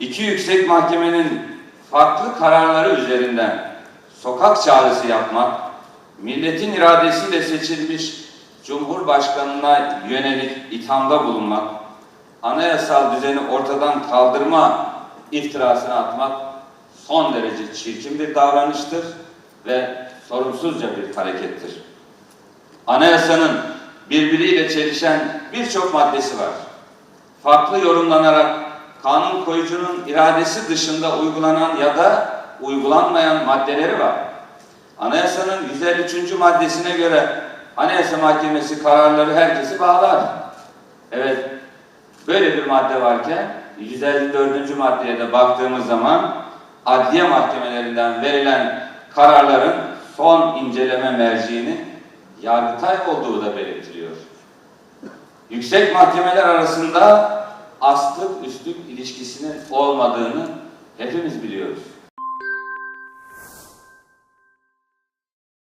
iki yüksek mahkemenin farklı kararları üzerinden sokak çağrısı yapmak, milletin iradesiyle seçilmiş Cumhurbaşkanına yönelik ithamda bulunmak, anayasal düzeni ortadan kaldırma iftirasını atmak son derece çirkin bir davranıştır ve sorumsuzca bir harekettir. Anayasanın birbiriyle çelişen birçok maddesi var. Farklı yorumlanarak kanun koyucunun iradesi dışında uygulanan ya da uygulanmayan maddeleri var. Anayasanın 153. maddesine göre Anayasa Mahkemesi kararları herkesi bağlar. Evet, böyle bir madde varken 154. maddeye de baktığımız zaman adliye mahkemelerinden verilen kararların son inceleme merciğinin Yargıtay olduğu da belirtiliyor. Yüksek mahkemeler arasında aslık üstlük ilişkisinin olmadığını hepimiz biliyoruz.